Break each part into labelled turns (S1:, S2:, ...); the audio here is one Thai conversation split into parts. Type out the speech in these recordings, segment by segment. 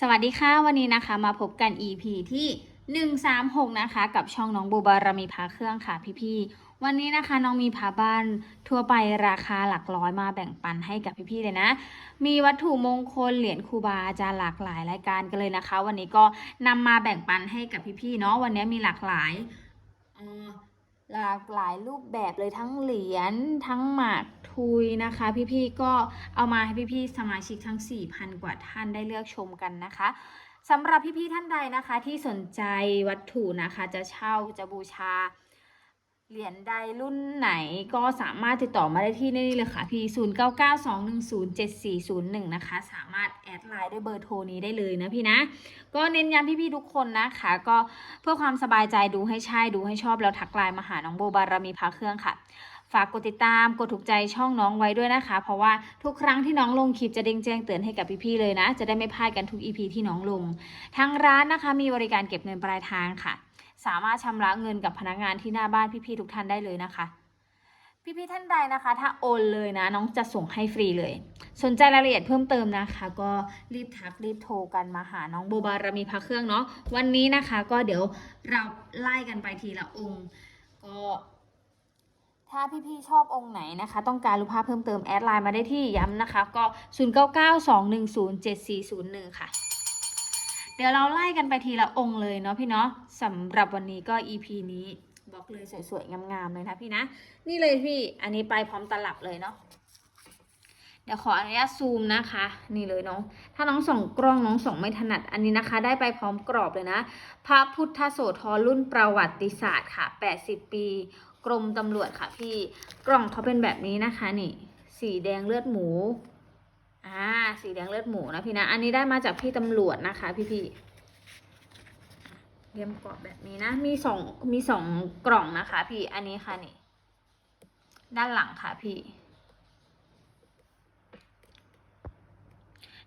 S1: สวัสดีค่ะ วันนี้นะคะมาพบกัน EP ที่ 136 นะคะ กับช่องน้องบูบารมีพาเครื่องค่ะพี่ๆวันนี้นะคะน้องมีพาบ้านทั่วไปราคาหลักร้อยมาแบ่งปันให้กับพี่ๆเลยนะ มีวัตถุมงคลเหรียญครูบาอาจารย์หลากหลายรายการกันเลยนะคะ วันนี้ก็นำมาแบ่งปันให้กับพี่ๆเนาะวันนี้มีหลากหลาย หลากหลายรูปแบบเลยทั้งเหรียญทั้งหมากทุยนะคะ พี่ๆก็เอามาให้พี่ๆสมาชิกทั้ง 4,000 กว่าท่านได้เลือกชมกันนะคะสำหรับพี่ๆท่านใดนะคะที่สนใจวัตถุนะคะจะเช่าจะบูชา เหรียญใดรุ่นไหนก็สามารถติดต่อมาได้ที่นี่เลยค่ะพี่0 9 9 2 1 0 7 4 0 1 นะคะ สามารถแอดไลน์ด้วยเบอร์โทรนี้ได้เลยนะพี่นะ ก็เน้นย้ำพี่ๆทุกคนนะคะ ก็เพื่อความสบายใจดูให้ใช่ดูให้ชอบ แล้วทักไลน์มาหาน้องโบบารมีพาเครื่องค่ะ ฝากกดติดตามกดถูกใจช่องน้องไว้ด้วยนะคะ เพราะว่าทุกครั้งที่น้องลงคลิปจะเด้งแจ้งเตือนให้กับพี่ๆเลยนะ จะได้ไม่พลาดกันทุก EP ที่น้องลงทางร้านนะคะมีบริการเก็บเงินปลายทางค่ะ สามารถชำระเงินกับพนักงานที่หน้าบ้านพี่ๆทุกท่านได้เลยนะคะ พี่ๆท่านใดนะคะ ถ้าโอนเลยนะ น้องจะส่งให้ฟรีเลย สนใจรายละเอียดเพิ่มเติมนะคะ ก็รีบทักรีบโทรกันมาหาน้องโบบารมีพระเครื่องเนาะวันนี้นะคะก็เดี๋ยวเราไล่กันไปทีละองค์ ก็ถ้าพี่ๆชอบองค์ไหนนะคะ ต้องการรูปภาพเพิ่มเติมแอดไลน์มาได้ที่ย้ำนะคะ ก็ 0992107401 ค่ะ เดี๋ยวเราไล่กันไปทีละองค์เลยเนาะพี่เนาะสำหรับวันนี้ก็ EP นี้บอกเลยสวยๆ งามๆ เลยนะพี่นะ นี่เลยพี่ อันนี้ไปพร้อมตลับเลยเนาะ เดี๋ยวขออนุญาตซูมนะคะ นี่เลยน้อง ถ้าน้องส่องกล้องน้องส่องไม่ถนัด อันนี้นะคะ ได้ไปพร้อมกรอบเลยนะ พระพุทธโสธรรุ่นประวัติศาสตร์ค่ะ 80 ปี กรมตำรวจค่ะพี่ กล่องเขาเป็นแบบนี้นะคะนี่ สีแดงเลือดหมู อ่าสีแดงเลือดหมูนะพี่นะ อันนี้ได้มาจากพี่ตำรวจนะคะ พี่พี่ๆเรียมกรอบแบบนี้นะ มีสองมีสองกล่องนะคะ พี่อันนี้ค่ะนี่ ด้านหลังค่ะพี่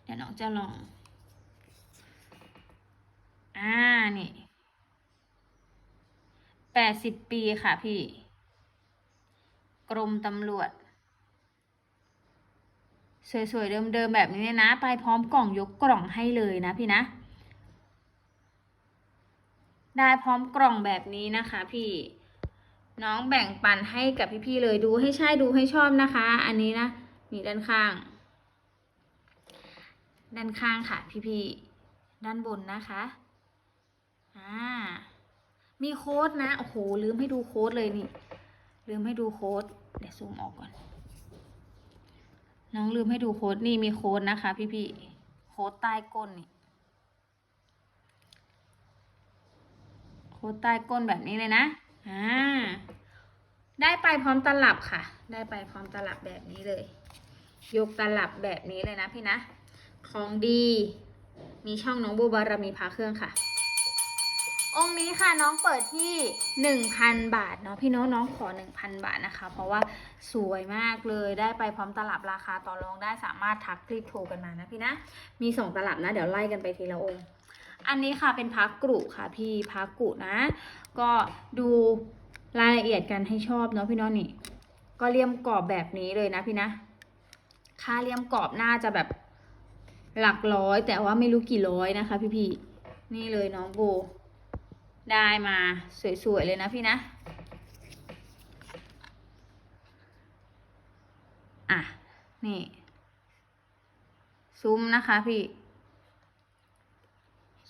S1: เดี๋ยวน้องจะลอง อ่านี่แปดสิบปีค่ะพี่ กรมตำรวจ สวยๆเดิมๆแบบนี้เลยนะ ไปพร้อมกล่องยกกล่องให้เลยนะพี่นะ ได้พร้อมกล่องแบบนี้นะคะ พี่น้องแบ่งปันให้กับพี่ๆเลยดูให้ใช่ดูให้ชอบนะคะ อันนี้นะนี่ด้านข้าง ด้านข้างค่ะพี่ๆด้านบนนะคะอ่ามีโค้ดนะโอ้โหลืมให้ดูโค้ดเลยนี่ลืมให้ดูโค้ดเดี๋ยวซูมออกก่อน น้องลืมให้ดูโค้ดนี่มีโค้ดนะคะ พี่ๆโค้ดใต้ก้นนี่โค้ดใต้ก้นแบบนี้เลยนะอ่าได้ไปพร้อมตลับค่ะ ได้ไปพร้อมตลับแบบนี้เลย ยกตลับแบบนี้เลยนะพี่นะ ของดี มีช่องน้องบูบารมีพาเครื่องค่ะ องค์นี้ค่ะน้องเปิดที่ 1,000 บาทเนาะพี่น้องน้องขอ 1,000 บาทนะคะ เพราะว่าสวยมากเลยได้ไปพร้อมตลับราคาต่อรองได้สามารถทักรีบโทรกันมานะพี่นะ มีสองตลับนะเดี๋ยวไล่กันไปทีละองค์ อันนี้ค่ะเป็นพักกรุค่ะพี่พักกรุนะ ก็ดูรายละเอียดกันให้ชอบเนาะพี่น้องนี่ ก็เลี่ยมกรอบแบบนี้เลยนะพี่นะ ค่าเลี่ยมกรอบน่าจะแบบหลักร้อย แต่ว่าไม่รู้กี่ร้อยนะคะ พี่พี่นี่เลยน้องโบ ได้มาสวย ๆ เลยนะพี่นะ อะ นี่ ซูมนะคะพี่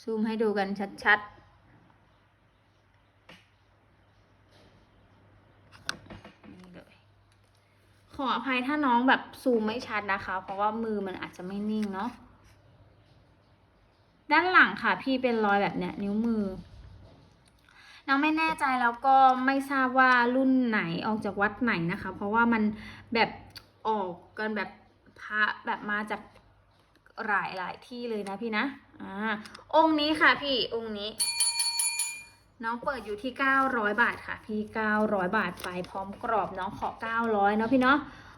S1: ซูมให้ดูกันชัด ๆขออภัยถ้าน้องแบบซูมไม่ชัดนะคะ เพราะว่ามือมันอาจจะไม่นิ่งเนาะด้านหลังค่ะพี่เป็นรอยแบบเนี้ยนิ้วมือ น้องไม่แน่ใจแล้วก็ไม่ทราบว่ารุ่นไหนออกจากวัดไหนนะคะ เพราะว่ามันแบบออกกันแบบพระแบบมาจากหลายหลายที่เลยนะพี่นะอ่าองค์นี้ค่ะพี่องค์นี้ น้องเปิดอยู่ที่ 900 บาทค่ะ พี่ 900 บาทไปพร้อมกรอบน้องขอ 900เนาะพี่เนาะ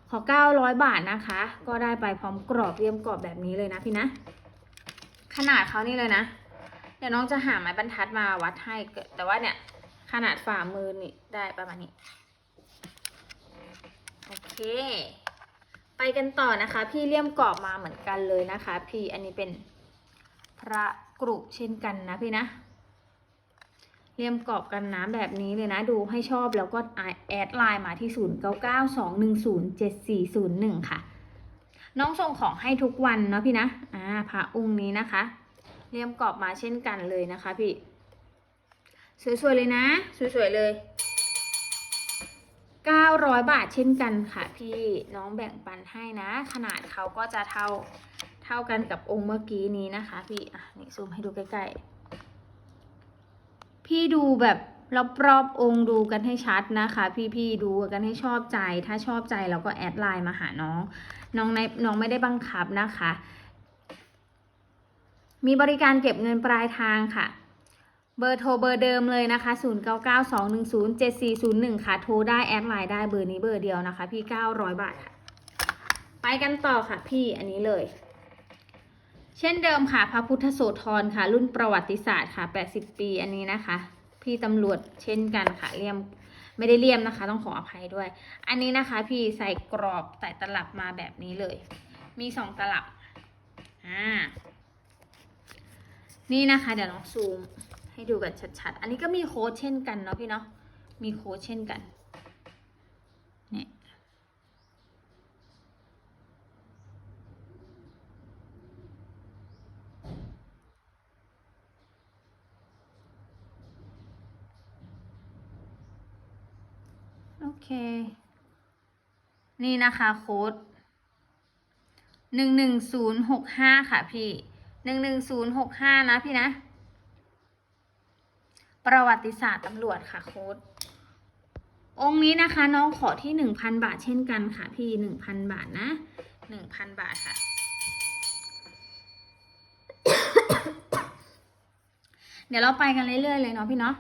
S1: ขอ 900 บาทนะคะ ก็ได้ไปพร้อมกรอบเรียมกรอบแบบนี้เลยนะพี่นะ ขนาดเขานี่เลยนะ เดี๋ยวน้องจะหาไม้บรรทัดมาวัดให้แต่ว่าเนี่ย ขนาดฝ่ามือนี่ได้ประมาณนี้ โอเค ไปกันต่อนะคะ พี่เลี่ยมกรอบมาเหมือนกันเลยนะคะ พี่อันนี้เป็นพระกรุเช่นกันนะพี่นะเรียมกรอบกันน้ำแบบนี้เลยนะ ดูให้ชอบแล้วก็แอดไลน์มาที่ 0992107401 ค่ะ น้องส่งของให้ทุกวันเนาะพี่นะ อ่าพระองค์นี้นะคะ เรียมกรอบมาเช่นกันเลยนะคะพี่ สวยๆเลยนะ สวยๆเลย 900 บาทเช่นกันค่ะ พี่น้องแบ่งปันให้นะ ขนาดเขาก็จะเท่าเท่ากันกับองค์เมื่อกี้นี้นะคะ พี่อะนี่ซูมให้ดูใกล้ๆ พี่ดูแบบรอบๆองค์ดูกันให้ชัดนะคะ พี่ๆดูกันให้ชอบใจ ถ้าชอบใจเราก็แอดไลน์มาหาน้อง น้องในน้องไม่ได้บังคับนะคะ มีบริการเก็บเงินปลายทางค่ะ เบอร์โทรเบอร์เดิมเลยนะคะ 0992107401 ค่ะ โทรได้แอดไลน์ได้เบอร์นี้เบอร์เดียวนะคะ พี่ 900 บาทค่ะ ไปกันต่อค่ะพี่อันนี้เลย เช่นเดิมค่ะ พระพุทธโสธรค่ะ รุ่นประวัติศาสตร์ค่ะ 80 ปีอันนี้นะคะ พี่ตำรวจเช่นกันค่ะเลี่ยมไม่ได้เลี่ยมนะคะ ต้องขออภัยด้วย อันนี้นะคะ พี่ใส่กรอบใส่ตลับมาแบบนี้เลย มีสองตลับอ่า นี่นะคะ เดี๋ยวลองซูมให้ดูกันชัดๆ อันนี้ก็มีโค้ดเช่นกันเนาะพี่เนาะ มีโค้ดเช่นกัน เนี่ย โอเค นี่นะคะโค้ดหนึ่งหนึ่งศูนย์หกห้าค่ะพี่ หนึ่งหนึ่งศูนย์หกห้านะพี่นะ ประวัติศาสตร์ตำรวจค่ะโค้ดองค์นี้นะคะน้องขอที่หนึ่งพันบาทเช่นกันค่ะ พี่หนึ่งพันบาทนะหนึ่งพันบาทค่ะ เดี๋ยวเราไปกันเรื่อยๆเลยเนาะพี่เนาะ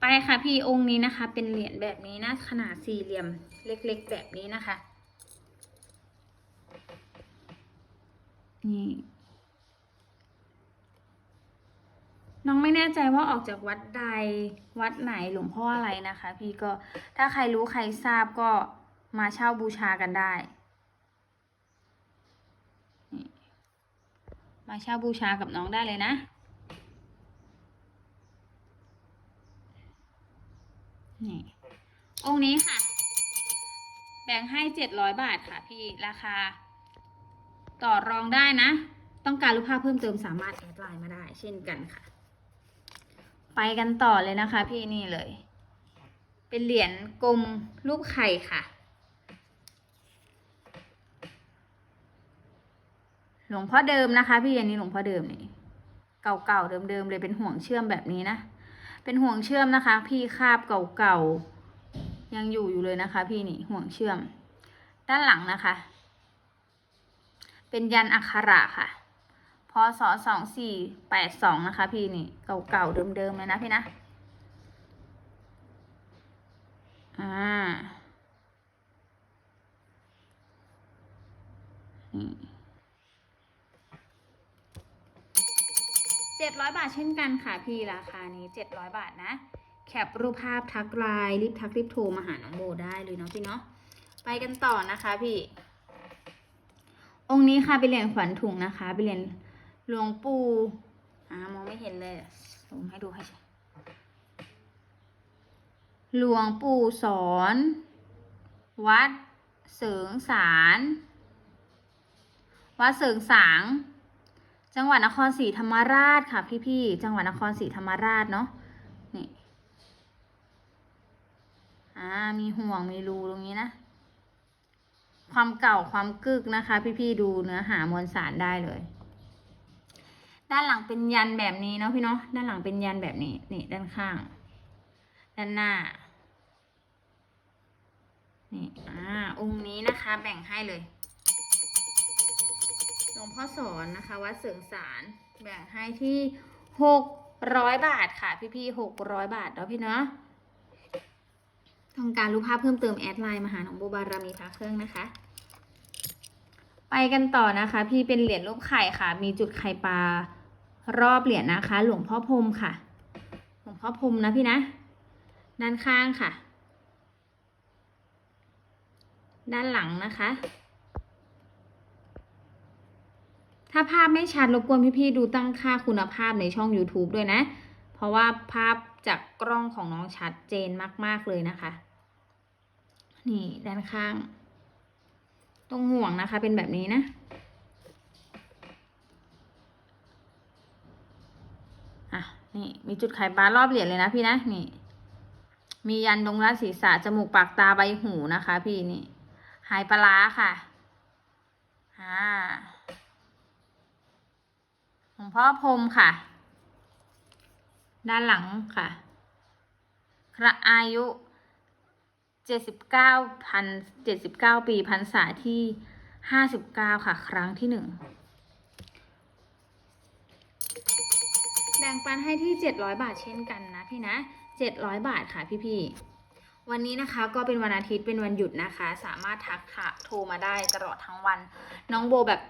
S1: ไปค่ะพี่องค์นี้นะคะ เป็นเหรียญแบบนี้นะ ขนาดสี่เหลี่ยมเล็กๆแบบนี้นะคะ นี่ น้องไม่แน่ใจว่าออกจากวัดใดวัดไหนหลวงพ่ออะไรนะคะ พี่ก็ถ้าใครรู้ใครทราบก็มาเช่าบูชากันได้ มาเช่าบูชากับน้องได้เลยนะ นี่องค์นี้ค่ะ แบ่งให้เจ็ดร้อยบาทค่ะพี่ราคา ต่อรองได้นะ ต้องการรูปภาพเพิ่มเติมสามารถแอดไลน์มาได้ เช่นกันค่ะ ไปกันต่อเลยนะคะ พี่นี่เลย เป็นเหรียญกลมรูปไข่ค่ะ หลวงพ่อเดิมนะคะ พี่อันนี้หลวงพ่อเดิมนี่เก่าๆเดิมๆเลยเป็นห่วงเชื่อมแบบนี้นะเป็นห่วงเชื่อมนะคะ พี่คาบเก่าๆยังอยู่อยู่เลยนะคะ พี่นี่ห่วงเชื่อม ด้านหลังนะคะ เป็นยันอักขระค่ะ พศสองสี่แปดสองนะคะพี่นี่ เก่าๆเดิมๆเลยนะพี่นะ อ่า นี่เจ็ดร้อยบาทเช่นกันค่ะพี่ราคานี้เจ็ดร้อยบาทนะ แคปรูปภาพทักไลน์รีบทักรีบโทรมาหาน้องโบได้เลยเนาะพี่เนาะ ไปกันต่อนะคะพี่องค์นี้ค่ะเป็นเหรียญขวัญถุงนะคะเป็นเหรียญ หลวงปู่อ่ามองไม่เห็นเลยซูมให้ดูให้ชัดหลวงปู่สอน วัดเสริงสาร วัดเสริงสาง จังหวัดนครศรีธรรมราชค่ะพี่ๆจังหวัดนครศรีธรรมราชเนาะนี่อ่ามีห่วงมีรูตรงนี้นะ ความเก่าความกึกนะคะ พี่ๆดูเนื้อหามวลสารได้เลย ด้านหลังเป็นยันแบบนี้เนาะพี่เนาะด้านหลังเป็นยันแบบนี้นี่ด้านข้าง ด้านหน้านี่อ่าองค์นี้นะคะแบ่งให้เลยหลวงพ่อสอนนะคะวัดเสริงสารแบ่งให้ที่หกร้อยบาทค่ะพี่ๆหกร้อยบาทเนาะพี่เนาะต้องการรูปภาพเพิ่มเติมแอดไลน์มาหาน้องโบบารามีพาเครื่องนะคะ ไปกันต่อนะคะ พี่เป็นเหรียญรูปไข่ค่ะ มีจุดไข่ปลา รอบเหรียญนะคะ หลวงพ่อพรมค่ะ หลวงพ่อพรมนะพี่นะ ด้านข้างค่ะ ด้านหลังนะคะ ถ้าภาพไม่ชัดรบกวนพี่ๆดูตั้งค่าคุณภาพในช่อง YouTube ด้วยนะ เพราะว่าภาพจากกล้องของน้องชัดเจนมาก ๆ เลยนะคะ นี่ด้านข้าง ตรงห่วงนะคะเป็นแบบนี้นะ อะ นี่มีจุดไขปลารอบเหรียญเลยนะพี่นะนี่ มียันตรงรัดศีรษะจมูกปากตาใบหูนะคะ พี่นี่ หายปลาค่ะอ่าหลวงพ่อพรมค่ะ ด้านหลังค่ะพระอายุเจ็ดสิบเก้าพันเจ็ดสิบเก้าปีพรรษาที่ห้าสิบเก้าค่ะ ครั้งที่หนึ่ง บ่งปันให้ที่ 700 บาทเช่นกันนะพี่นะ 700 บาทค่ะพี่ๆ วันนี้นะคะก็เป็นวันอาทิตย์เป็นวันหยุดนะคะ สามารถทักค่ะโทรมาได้ตลอดทั้งวัน น้องโบแบบ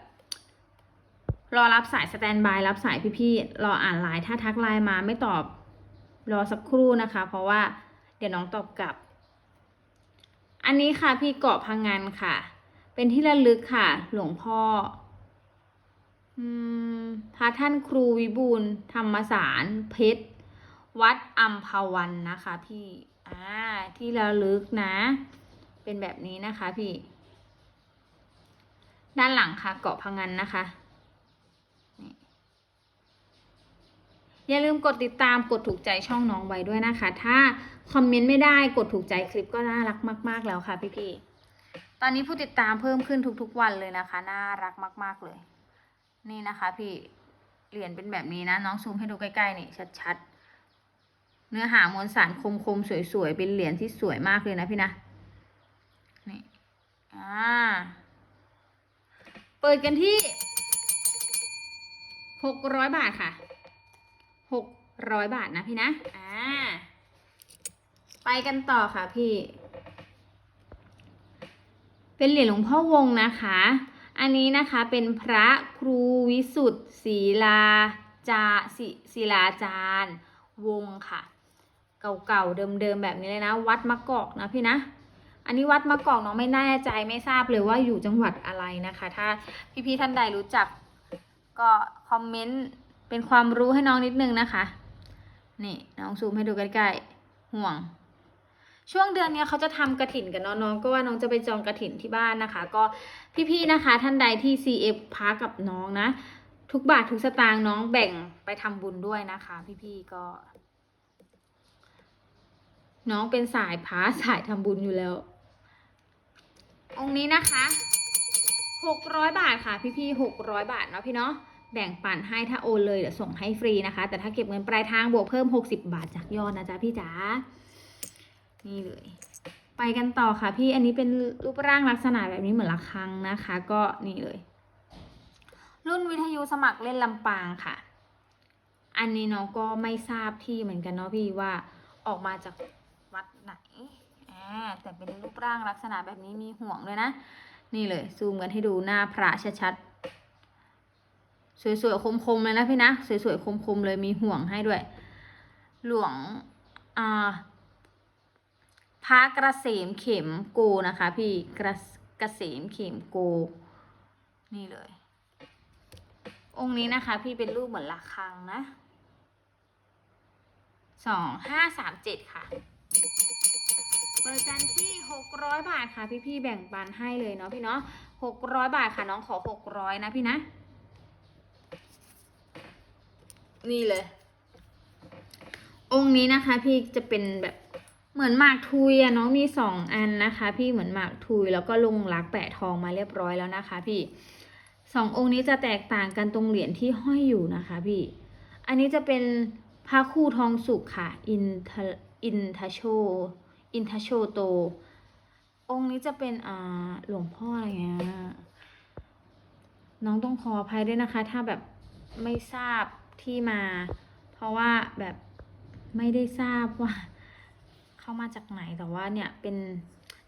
S1: รอรับสายสแตนบายรับสายพี่ๆ รออ่านไลน์ถ้าทักไลน์มาไม่ตอบรอสักครู่นะคะ เพราะว่าเดี๋ยวน้องตอบกลับ อันนี้ค่ะพี่เกาะพังงานค่ะ เป็นที่ระลึกค่ะ หลวงพ่อ พระท่านครูวิบูลธรรมสารเพชร วัดอัมพวันนะคะพี่ อ่า ที่ระลึกนะ เป็นแบบนี้นะคะพี่ ด้านหลังค่ะเกาะพังงันนะคะ อย่าลืมกดติดตามกดถูกใจช่องน้องไว้ด้วยนะคะ ถ้าคอมเมนต์ไม่ได้กดถูกใจคลิปก็น่ารักมาก ๆ แล้วค่ะพี่ๆตอนนี้ผู้ติดตามเพิ่มขึ้นทุกๆวันเลยนะคะ น่ารักมาก ๆ เลย นี่นะคะ พี่เหรียญเป็นแบบนี้นะ น้องซูมให้ดูใกล้ๆนี่ชัดๆ เนื้อหามวลสารคมๆ สวยๆ เป็นเหรียญที่สวยมากเลยนะพี่นะ นี่อ่าเปิดกันที่หกร้อยบาทค่ะหกร้อยบาทนะพี่นะ อ่า ไปกันต่อค่ะพี่ เป็นเหรียญหลวงพ่อวงนะคะ อันนี้นะคะเป็นพระครูวิสุทธ์ศีลาจาศิศิลาจารย์วงค่ะ เก่าๆเดิมๆแบบนี้เลยนะ วัดมะกอกนะพี่นะ อันนี้วัดมะกอกน้องไม่แน่ใจไม่ทราบเลยว่าอยู่จังหวัดอะไรนะคะ ถ้าพี่ๆท่านใดรู้จัก ก็คอมเมนต์เป็นความรู้ให้น้องนิดนึงนะคะ นี่น้องซูมให้ดูใกล้ๆห่วง ช่วงเดือนนี้เขาจะทำกระถินกันน้องก็ว่าน้องจะไปจองกระถินที่บ้านนะคะ ก็พี่ๆนะคะ ท่านใดที่ CF พากับน้องนะ ทุกบาททุกสตางค์น้องแบ่งไปทำบุญด้วยนะคะ พี่ๆก็ น้องเป็นสายพาสายทำบุญอยู่แล้ว องค์นี้นะคะหกร้อยบาทค่ะ พี่ๆหกร้อยบาทเนาะพี่เนาะแบ่งปันให้ถ้าโอนเลยเดี๋ยวส่งให้ฟรีนะคะ แต่ถ้าเก็บเงินปลายทางบวกเพิ่มหกสิบาทจากยอดนะจ๊ะพี่จ๋า นี่เลย ไปกันต่อค่ะพี่อันนี้เป็นรูปร่างลักษณะแบบนี้เหมือนระฆังนะคะ ก็นี่เลย รุ่นวิทยุสมัครเล่นลำปางค่ะ อันนี้น้องก็ไม่ทราบที่เหมือนกันเนาะพี่ว่าออกมาจากวัดไหนอ่าแต่เป็นรูปร่างลักษณะแบบนี้มีห่วงเลยนะ นี่เลย ซูมกันให้ดูหน้าพระชัดๆ สวยๆ คมๆเลยนะพี่นะ สวยๆ คมๆ เลยมีห่วงให้ด้วย หลวง อ่า ระกระเสมเข็มโกนะคะ พี่กระกระเสมเข็มโก นี่เลย องค์นี้นะคะ พี่เป็นรูปเหมือนระฆังนะสองห้าสามเจ็ดค่ะเปิดกันที่หกร้อยบาทค่ะ พี่ๆแบ่งปันให้เลยเนาะพี่เนาะหกร้อยบาทค่ะน้องขอหกร้อยนะพี่นะ นี่เลย องค์นี้นะคะ พี่จะเป็นแบบ เหมือนหมากทุยอะน้องมีสองอันนะคะ พี่เหมือนหมากทุยแล้วก็ลงรักแปะทองมาเรียบร้อยแล้วนะคะ พี่สององค์นี้จะแตกต่างกันตรงเหรียญที่ห้อยอยู่นะคะ พี่ อันนี้จะเป็นพระคู่ทองสุกค่ะ อินทอินทโช อินทโชโต องค์นี้จะเป็นอ่าหลวงพ่ออะไรเงี้ยน้องต้องขออภัยด้วยนะคะ ถ้าแบบไม่ทราบที่มา เพราะว่าแบบไม่ได้ทราบว่าามาจากไหนแต่ว่าเนี่ยเป็น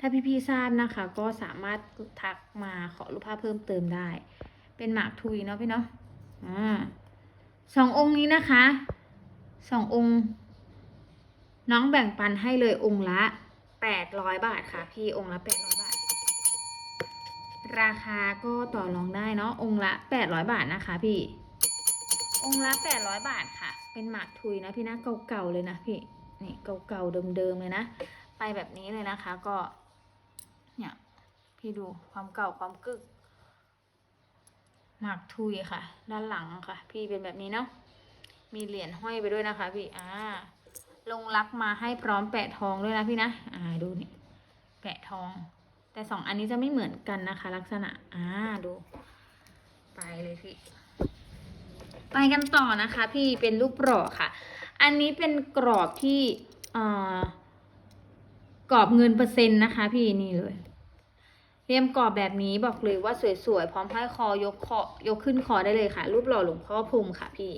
S1: ถ้าพี่ๆทราบนะคะ ก็สามารถทักมาขอรูปภาพเพิ่มเติมได้ เป็นหมากทุยเนาะพี่เนาะอ่าสององค์นี้นะคะสององค์ น้องแบ่งปันให้เลยองค์ละแปดร้อยบาทค่ะ พี่องค์ละแปดร้อยบาท ราคาก็ต่อรองได้เนาะองค์ละ800บาทนะคะ พี่ องค์ละ800บาทค่ะ เป็นหมากทุยนะพี่นะเก่าๆเลยนะพี่ นี่เก่าๆเดิมๆเลยนะ ไปแบบนี้เลยนะคะก็ เนี่ยพี่ดูความเก่าความกึกหมากทุยค่ะ ด้านหลังค่ะ พี่เป็นแบบนี้เนาะมีเหรียญห้อยไปด้วยนะคะ พี่อ่าลงรักมาให้พร้อมแปะทองด้วยนะพี่นะอ่าดูนี่แปะทอง แต่สองอันนี้จะไม่เหมือนกันนะคะ ลักษณะอ่าดู ไปเลยพี่ ไปกันต่อนะคะ พี่เป็นรูปปลอกค่ะ อันนี้เป็นกรอบที่กรอบเงินเปอร์เซ็นต์นะคะ พี่นี่เลยเรียมกรอบแบบนี้บอกเลยว่าสวยๆ พร้อมห้อยคอยกคอยกขึ้นคอได้เลยค่ะ รูปหล่อหลวงพ่อพรมค่ะ พี่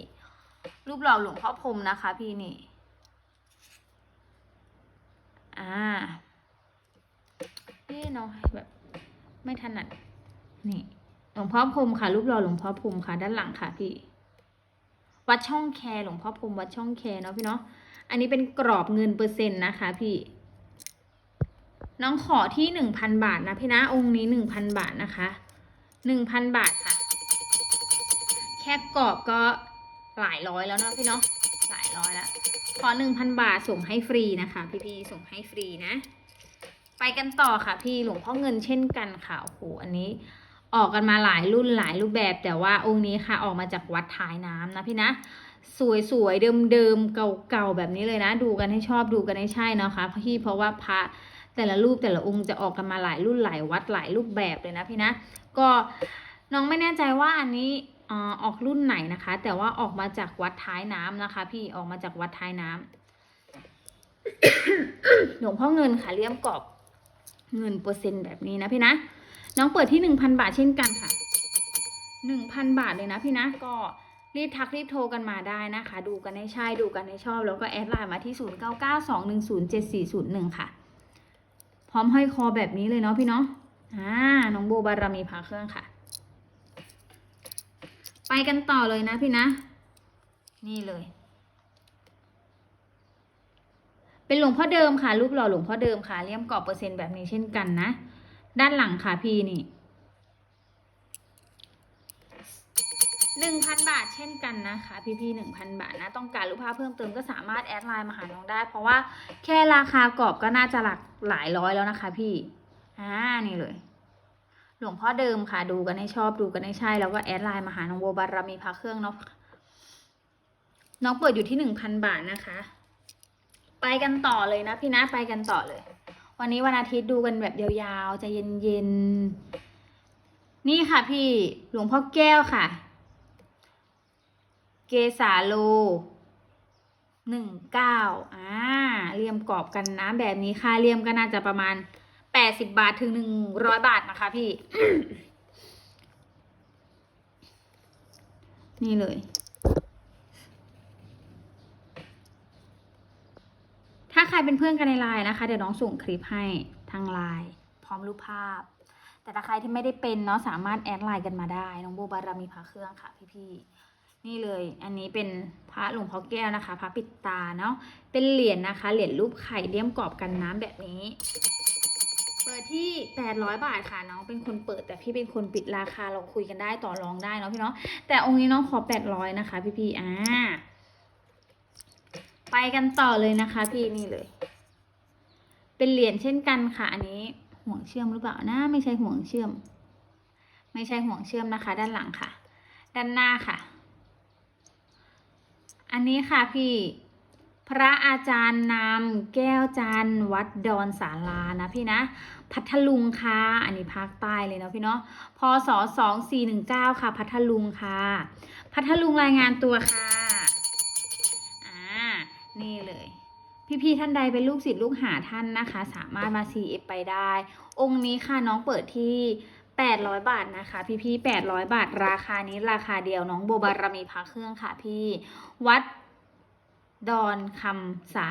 S1: รูปหล่อหลวงพ่อพรมนะคะ พี่นี่ อ่าเอ๊ะเนาะแบบ ไม่ถนัดนี่หลวงพ่อพรมค่ะ รูปหล่อหลวงพ่อพรมค่ะ ด้านหลังค่ะพี่ วัดช่องแคหลวงพ่อพรมวัดช่องแคเนาะพี่เนาะอันนี้เป็นกรอบเงินเปอร์เซ็นต์นะคะพี่ น้องขอที่หนึ่งพันบาทนะพี่นะองค์นี้หนึ่งพันบาทนะคะหนึ่งพันบาทค่ะ แค่กรอบก็หลายร้อยแล้วเนาะพี่เนาะหลายร้อยแล้วขอหนึ่งพันบาทส่งให้ฟรีนะคะ พี่พี่ๆส่งให้ฟรีนะ ไปกันต่อค่ะพี่หลวงพ่อเงินเช่นกันค่ะโอ้โหอันนี้ ออกกันมาหลายรุ่นหลายรูปแบบแต่ว่าองค์นี้ค่ะออกมาจากวัดท้ายน้ำนะพี่นะ สวยๆเดิมๆเก่าๆแบบนี้เลยนะ ดูกันให้ชอบดูกันให้ใช่นะคะพี่เพราะว่าพระแต่ละรูปแต่ละองค์จะออกกันมาหลายรุ่นหลายวัดหลายรูปแบบเลยนะพี่นะ ก็น้องไม่แน่ใจว่าอันนี้อออกรุ่นไหนนะคะ แต่ว่าออกมาจากวัดท้ายน้ำนะคะ พี่ออกมาจากวัดท้ายน้ำหลวงพ่อเงินค่ะเลี่ยมกรอบเงินเปอร์เซ็นต์แบบนี้นะพี่นะ น้องเปิดที่หนึ่งพันบาทเช่นกันค่ะหนึ่งพันบาทเลยนะพี่นะก็รีบทักรีบโทรกันมาได้นะคะ ดูกันให้ใช่ดูกันให้ชอบ แล้วก็แอดไลน์มาที่ศูนย์เก้าเก้าสองหนึ่งศูนย์เจ็ดสี่ศูนย์หนึ่งค่ะ พร้อมห้อยคอแบบนี้เลยเนาะพี่เนาะอ่าน้องโบบารมีพาเครื่องค่ะ ไปกันต่อเลยนะพี่นะ นี่เลย เป็นหลวงพ่อเดิมค่ะ รูปหล่อหลวงพ่อเดิมค่ะเลี่ยมกรอบเปอร์เซ็นต์แบบนี้เช่นกันนะ ด้านหลังค่ะพี่นี่หนึ่งพันบาทเช่นกันนะคะพี่พี่หนึ่งพันบาทนะต้องการรูปภาพเพิ่มเติมก็สามารถแอดไลน์มาหาน้องได้ เพราะว่าแค่ราคากรอบก็น่าจะหลักหลายร้อยแล้วนะคะ พี่อ่านี่เลย หลวงพ่อเดิมค่ะดูกันให้ชอบดูกันให้ใช่แล้วก็แอดไลน์มาหาน้องโบบารมีพาเครื่องเนาะน้องเปิดอยู่ที่หนึ่งพันบาทนะคะ ไปกันต่อเลยนะพี่นะไปกันต่อเลย วันนี้วันอาทิตย์ดูกันแบบยาวๆใจะเย็นๆ นี่ค่ะพี่หลวงพ่อแก้วค่ะ เกสาโลหนึ่งเก้าอ่าเรียมกรอบกันนะแบบนี้ค่าเรียมก็น่าจะประมาณแปดสิบบาทถึงหนึ่งร้อยบาทนะคะพี่ นี่เลย ถ้าใครเป็นเพื่อนกันในไลน์นะคะ เดี๋ยวน้องส่งคลิปให้ทางไลน์พร้อมรูปภาพ แต่ถ้าใครที่ไม่ได้เป็นเนาะสามารถแอดไลน์กันมาได้ น้องโบบารามีพระเครื่องค่ะพี่ๆนี่เลย อันนี้เป็นพระหลวงพ่อแก้วนะคะพระปิดตาเนาะเป็นเหรียญนะคะ เหรียญรูปไข่เลี่ยมกรอบกันน้ำแบบนี้ เปิดที่ 800 บาทค่ะน้องเป็นคนเปิด แต่พี่เป็นคนปิดราคาเราคุยกันได้ต่อรองได้เนาะพี่เนาะแต่องค์นี้น้องขอ 800 นะคะ พี่ๆอ่า ไปกันต่อเลยนะคะ พี่นี่เลย เป็นเหรียญเช่นกันค่ะ อันนี้ห่วงเชื่อมหรือเปล่านะไม่ใช่ห่วงเชื่อม ไม่ใช่ห่วงเชื่อมนะคะ ด้านหลังค่ะ ด้านหน้าค่ะ อันนี้ค่ะพี่พระอาจารย์นำแก้วจันวัดดอนสารานะพี่นะ พัทลุงค่ะ อันนี้ภาคใต้เลยเนาะพี่เนาะพศสองสี่หนึ่งเก้าค่ะ พัทลุงค่ะ พัทลุงรายงานตัวค่ะ นี่เลย พี่ๆท่านใดเป็นลูกศิษย์ลูกหาท่านนะคะ สามารถมา CF ไปได้ องค์นี้ค่ะน้องเปิดที่800 บาทนะคะ พี่ๆ800 บาทราคานี้ราคาเดียวน้องโบบารมีพระเครื่องค่ะพี่วัดดอนคำสา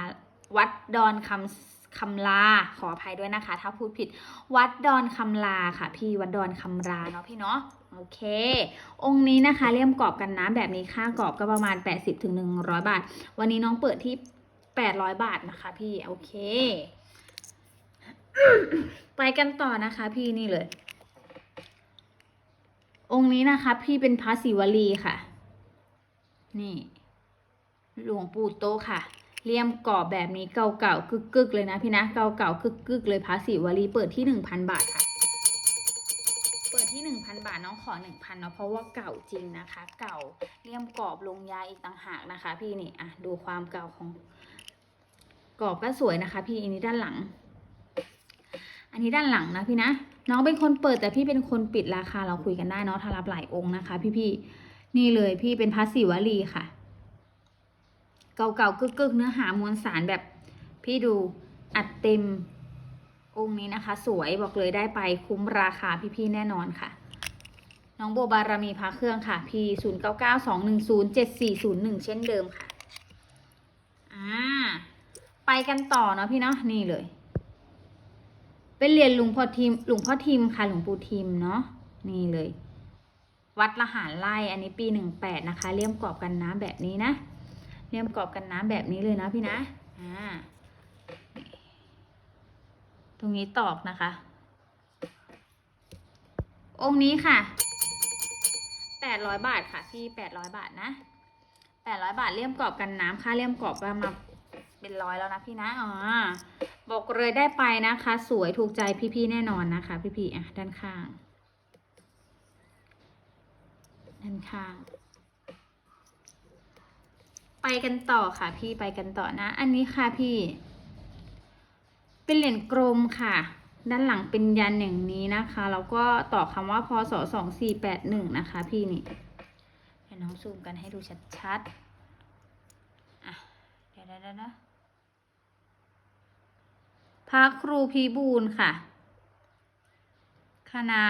S1: วัดดอนคำคำลาขออภัยด้วยนะคะ ถ้าพูดผิด วัดดอนคำลาค่ะ พี่วัดดอนคำลาเนาะพี่เนาะ โอเค องค์นี้นะคะเลี่ยมกรอบกันน้ำแบบนี้ค่ากรอบก็ประมาณ80ถึงบาท วันนี้น้องเปิดที่ 800 บาทนะคะพี่โอเค ไปกันต่อนะคะพี่นี่เลย องค์นี้นะคะ พี่เป็นพระศิวลีค่ะ นี่ หลวงปู่โตค่ะเลี่ยมกรอบแบบนี้เก่าๆกึกๆเลยนะพี่นะเก่าๆกึกๆเลยพระศิวลีเปิดที่หนึ่งพันบาทค่ะ เปิดที่หนึ่งพันบาทน้องขอหนึ่งพันเนาะเพราะว่าเก่าจริงนะคะ เก่าเลี่ยมกรอบลงยาอีกต่างหากนะคะ พี่นี่อะดูความเก่าของกรอบก็สวยนะคะ พี่อันนี้ด้านหลัง อันนี้ด้านหลังนะพี่นะน้องเป็นคนเปิดแต่พี่เป็นคนปิดราคาเราคุยกันได้เนาะถ้ารับหลายองค์นะคะ พี่ๆนี่เลยพี่เป็นพระศิวลีค่ะ เก่าๆกึกๆเนื้อหามวลสารแบบ พี่ดูอัดเต็มองค์นี้นะคะ สวยบอกเลยได้ไปคุ้มราคาพี่ๆแน่นอนค่ะ น้องโบบารมีพระเครื่องค่ะพี่ศูนย์เก้าเก้าสองหนึ่งศูนย์เจ็ดสี่ศูนย์หนึ่งเช่นเดิมค่ะ อ่า ไปกันต่อเนาะพี่เนาะ นี่เลย เป็นเหรียญหลวงพ่อทิม หลวงพ่อทิมค่ะ หลวงปู่ทิมเนาะ นี่เลย วัดละหารไล่อันนี้ปีหนึ่งแปดนะคะ เลี่ยมกรอบกันน้ำแบบนี้นะ เลี่ยมกรอบกันน้ำแบบนี้เลยนะพี่นะ อ่า ตรงนี้ตอกนะคะองค์นี้ค่ะ แปดร้อยบาทค่ะพี่แปดร้อยบาทนะแปดร้อยบาทเลี่ยมกรอบกันน้ำค่าเลี่ยมกรอบประมาเป็นร้อยแล้วนะพี่นะอ๋อบอกเลยได้ไปนะคะ สวยถูกใจพี่ๆแน่นอนนะคะ พี่ๆอะด้านข้าง ด้านข้าง ไปกันต่อค่ะ พี่ไปกันต่อนะ อันนี้ค่ะพี่ เป็นเหรียญกลมค่ะ ด้านหลังเป็นยันอย่างนี้นะคะแล้วก็ต่อคำว่าพศสองสี่แปดหนึ่งนะคะ พี่นี่เดี๋ยวน้องซูมกันให้ดูชัดๆอะเดี๋ยวๆๆนะพระครูพีบูลค่ะ คณา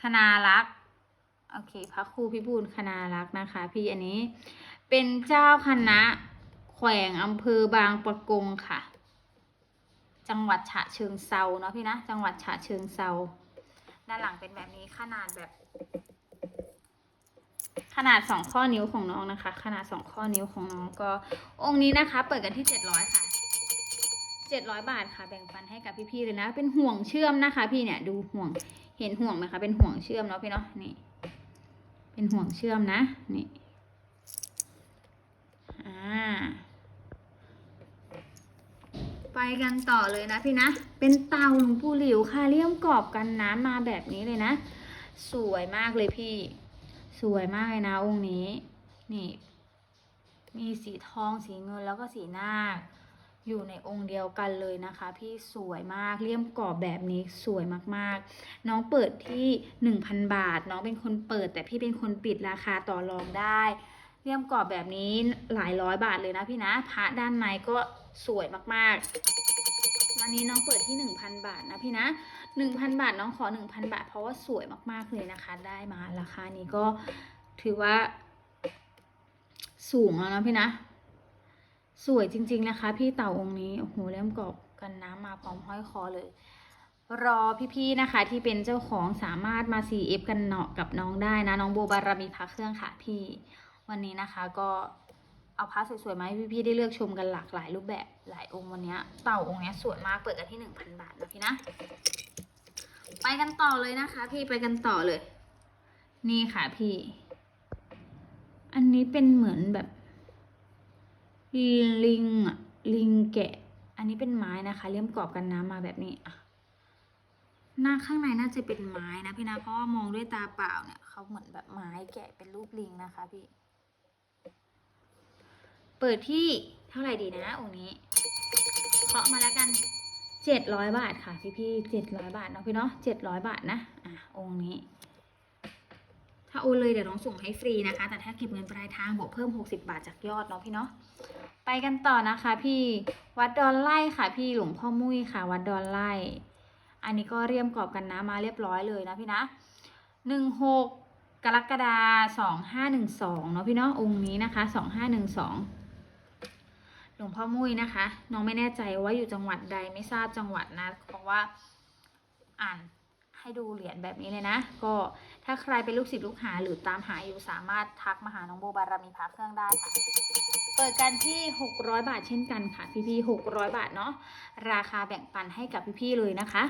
S1: คณารักษ์โอเค พระครูพิบูลคณารักษ์นะคะ พี่อันนี้เป็นเจ้าคณะแขวงอำเภอบางปะกงค่ะ จังหวัดฉะเชิงเซาเนาะพี่นะ จังหวัดฉะเชิงเซาด้านหลังเป็นแบบนี้ขนาดแบบ ขนาดสองข้อนิ้วของน้องนะคะ ขนาดสองข้อนิ้วของน้องก็ องค์นี้นะคะ เปิดกันที่เจ็ดร้อยค่ะเจ็ดร้อยบาทค่ะ แบ่งปันให้กับพี่ๆเลยนะ เป็นห่วงเชื่อมนะคะ พี่เนี่ยดูห่วงเห็นห่วงไหมคะ เป็นห่วงเชื่อมเนาะพี่เนาะนี่ เป็นห่วงเชื่อมนะ นี่อ่า ไปกันต่อเลยนะพี่นะ เป็นเตาหลวงปู่หลิวค่ะเลี่ยมกรอบกันน้ำมาแบบนี้เลยนะ สวยมากเลยพี่ สวยมากเลยนะองค์นี้ นี่ มีสีทองสีเงินแล้วก็สีนาคอยู่ในองค์เดียวกันเลยนะคะ พี่สวยมากเลี่ยมกรอบแบบนี้สวยมากๆ น้องเปิดที่หนึ่งพันบาท น้องเป็นคนเปิด แต่พี่เป็นคนปิดราคาต่อรองได้ เลี่ยมกรอบแบบนี้หลายร้อยบาทเลยนะพี่นะพระด้านในก็ สวยมากๆ วันนี้น้องเปิดที่หนึ่งพันบาทนะพี่นะหนึ่งพันบาทน้องขอหนึ่งพันบาท เพราะว่าสวยมากๆเลยนะคะ ได้มาราคานี้ก็ถือว่า สูงแล้วนะพี่นะ สวยจริง ๆ นะคะ พี่เต่าองค์นี้ โอ้โหเล่มกรอบกันน้ำมาพร้อมห้อยคอเลยรอพี่ๆนะคะที่เป็นเจ้าของสามารถมา CF กันเนาะกับน้องได้นะ น้องโบบารมีพระเครื่องค่ะพี่ วันนี้นะคะก็ เอาพระสวยๆมาให้พี่ๆได้เลือกชมกันหลากหลายรูปแบบหลายองค์วันนี้เต่าองค์นี้สวยมากเปิดกันที่หนึ่งพันบาทนะพี่นะ ไปกันต่อเลยนะคะ พี่ไปกันต่อเลย นี่ค่ะพี่ อันนี้เป็นเหมือนแบบ ลิงอะลิงแกะ อันนี้เป็นไม้นะคะเลี่ยมกรอบกันน้ำมาแบบนี้อะหน้าข้างในน่าจะเป็นไม้นะพี่นะเพราะว่ามองด้วยตาเปล่าเนี่ยเขาเหมือนแบบไม้แกะเป็นรูปลิงนะคะพี่ เปิดที่เท่าไหร่ดีนะองค์นี้เคาะมาแล้วกันเจ็ดร้อยบาทค่ะพี่พี่เจ็ดร้อยบาทเนาะพี่เนาะเจ็ดร้อยบาทนะอะองค์นี้ ถ้าโอนเลยเดี๋ยวน้องส่งให้ฟรีนะคะ แต่ถ้าเก็บเงินปลายทางบวกเพิ่ม60บาทจากยอดเนาะพี่เนาะไปกันต่อนะคะ พี่วัดดอนไล่ค่ะ พี่หลวงพ่อมุ้ยค่ะ วัดดอนไล่อันนี้ก็เรียมกรอบกันน้ำมาเรียบร้อยเลยนะพี่นะหนึ่งหกกรกฎาสองห้าหนึ่งสองเนาะพี่เนาะองค์นี้นะคะสองห้าหนึ่งสอง ลวงพ่อมุ้ยนะคะ น้องไม่แน่ใจว่าอยู่จังหวัดใดไม่ทราบจังหวัดนะเพราะว่าอ่านให้ดูเหรียญแบบนี้เลยนะ ก็ถ้าใครเป็นลูกศิษย์ลูกหาหรือตามหาอยู่สามารถทักมาหาน้องโบบารมีพระเครื่องได้ค่ะ เปิดกันที่ 600 บาทเช่นกันค่ะ พี่ๆ600 บาทเนาะราคาแบ่งปันให้กับพี่ๆเลยนะคะ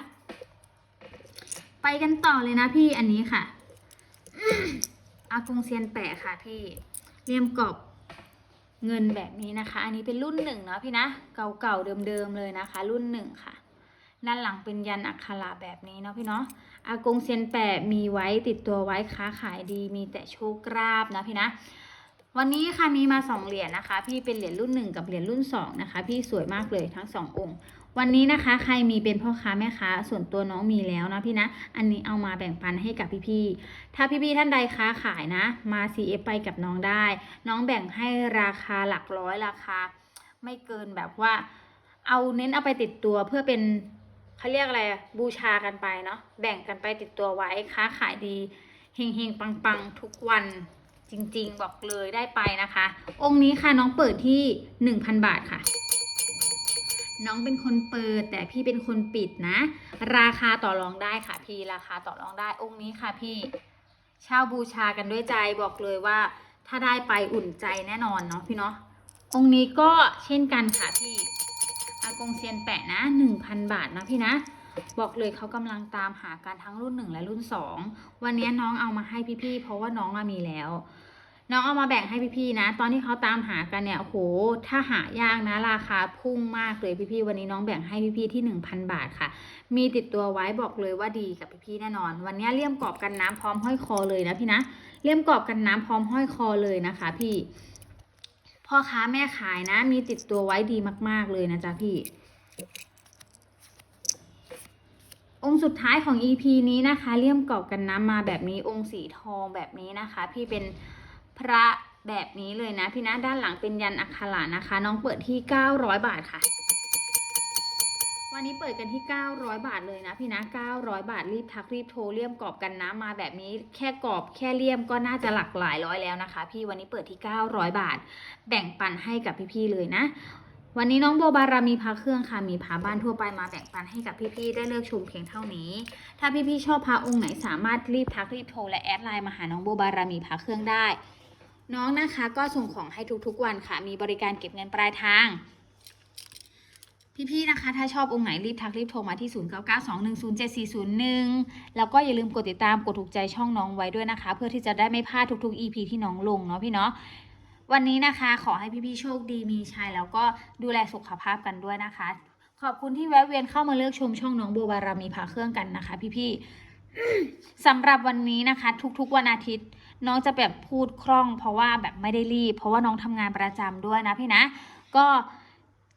S1: ไปกันต่อเลยนะพี่อันนี้ค่ะอากงเซียนแปะค่ะพี่เลี่ยมกรอบ เงินแบบนี้นะคะ อันนี้เป็นรุ่นหนึ่งเนาะพี่นะ เก่าๆเดิมๆเลยนะคะ รุ่นหนึ่งค่ะ ด้านหลังเป็นยันอักขระแบบนี้เนาะพี่เนาะ อากงเซียนแปะมีไว้ติดตัวไว้ค้าขายดี มีแต่โชคลาภนะพี่นะ วันนี้ค่ะมีมาสองเหรียญนะคะ พี่เป็นเหรียญรุ่นหนึ่งกับเหรียญรุ่นสองนะคะ พี่สวยมากเลยทั้งสององค์ วันนี้นะคะใครมีเป็นพ่อค้าแม่ค้าส่วนตัวน้องมีแล้วนะพี่นะ อันนี้เอามาแบ่งปันให้กับพี่ๆถ้าพี่ๆท่านใดค้าขายนะ มา CF ไปกับน้องได้ น้องแบ่งให้ราคาหลักร้อยราคา ไม่เกินแบบว่า เอาเน้นเอาไปติดตัวเพื่อเป็นเขาเรียกอะไรบูชากันไปเนาะแบ่งกันไปติดตัวไว้ค้าขายดีเฮงเฮงปังๆทุกวันจริงๆ บอกเลยได้ไปนะคะ องค์นี้ค่ะน้องเปิดที่หนึ่งพันบาทค่ะ น้องเป็นคนเปิด แต่พี่เป็นคนปิดนะ ราคาต่อรองได้ค่ะ พี่ราคาต่อรองได้องค์นี้ค่ะ พี่เช่าบูชากันด้วยใจบอกเลยว่า ถ้าได้ไปอุ่นใจแน่นอนเนาะพี่เนาะองค์นี้ก็เช่นกันค่ะพี่อากงเซียนแปะนะหนึ่งพันบาทนะพี่นะ บอกเลยเขากำลังตามหากันทั้งรุ่นหนึ่งและรุ่นสองวันนี้น้องเอามาให้พี่ๆเพราะว่าน้องมีแล้ว น้องเอามาแบ่งให้พี่ๆนะ ตอนที่เขาตามหากันเนี่ยโอ้โหถ้าหายากนะราคาพุ่งมากเลยพี่ๆวันนี้น้องแบ่งให้พี่ๆที่หนึ่งพันบาทค่ะ มีติดตัวไว้บอกเลยว่าดีกับพี่ๆแน่นอน วันนี้เลี่ยมกรอบกันน้ำพร้อมห้อยคอเลยนะพี่นะเลี่ยมกรอบกันน้ำพร้อมห้อยคอเลยนะคะ พี่พ่อค้าแม่ขายนะ มีติดตัวไว้ดีมาก ๆเลยนะจ๊ะพี่องค์สุดท้ายของ EP นี้นะคะเลี่ยมกรอบกันน้ำมาแบบนี้องค์สีทองแบบนี้นะคะ พี่เป็น พระแบบนี้เลยนะพี่นะด้านหลังเป็นยันอักขระนะคะ น้องเปิดที่ 900 บาทค่ะ วันนี้เปิดกันที่ 900 บาทเลยนะพี่นะ 900 บาทรีบทักรีบโทรเลี่ยมกรอบกันน้ำมาแบบนี้แค่กรอบแค่เลี่ยมก็น่าจะหลักหลายร้อยแล้วนะคะ พี่วันนี้เปิดที่ 900 บาท แบ่งปันให้กับพี่ๆเลยนะวันนี้น้องโบบารามีพาเครื่องค่ะ มีพาบ้านทั่วไปมาแบ่งปันให้กับพี่ๆ ได้เลือกชมเพียงเท่านี้ ถ้าพี่ๆ ชอบพาองค์ไหนสามารถรีบทักรีบโทรและแอดไลน์มาหาน้องโบบารามีพาเครื่องได้ น้องนะคะก็ส่งของให้ทุกๆวันค่ะ มีบริการเก็บเงินปลายทาง พี่ๆนะคะ ถ้าชอบองค์ไหนรีบทักรีบโทรมาที่ 0992107401 แล้วก็อย่าลืมกดติดตามกดถูกใจช่องน้องไว้ด้วยนะคะ เพื่อที่จะได้ไม่พลาดทุกๆ EP ที่น้องลงเนาะพี่เนาะวันนี้นะคะขอให้พี่ๆโชคดีมีชัยแล้วก็ดูแลสุขภาพกันด้วยนะคะ ขอบคุณที่แวะเวียนเข้ามาเลือกชมช่องน้องโบบารามีพาเครื่องกันนะคะ พี่ๆสำหรับวันนี้นะคะ ทุกๆวันอาทิตย์ น้องจะแบบพูดคล่อง เพราะว่าแบบไม่ได้รีบ เพราะว่าน้องทำงานประจำด้วยนะพี่นะ ก็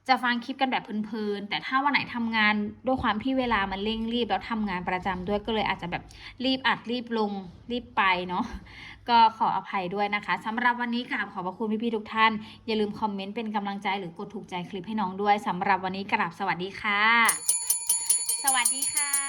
S1: จะฟังคลิปกันแบบเพลินๆ แต่ถ้าวันไหนทำงานด้วยความที่เวลามันเร่งรีบแล้วทำงานประจำด้วยก็เลยอาจจะแบบรีบอัดรีบลงรีบไปเนาะ ก็ขออภัยด้วยนะคะสำหรับวันนี้กราบขอบพระคุณพี่ๆทุกท่าน อย่าลืมคอมเมนต์เป็นกำลังใจหรือกดถูกใจคลิปให้น้องด้วยสำหรับวันนี้กราบสวัสดีค่ะ สวัสดีค่ะ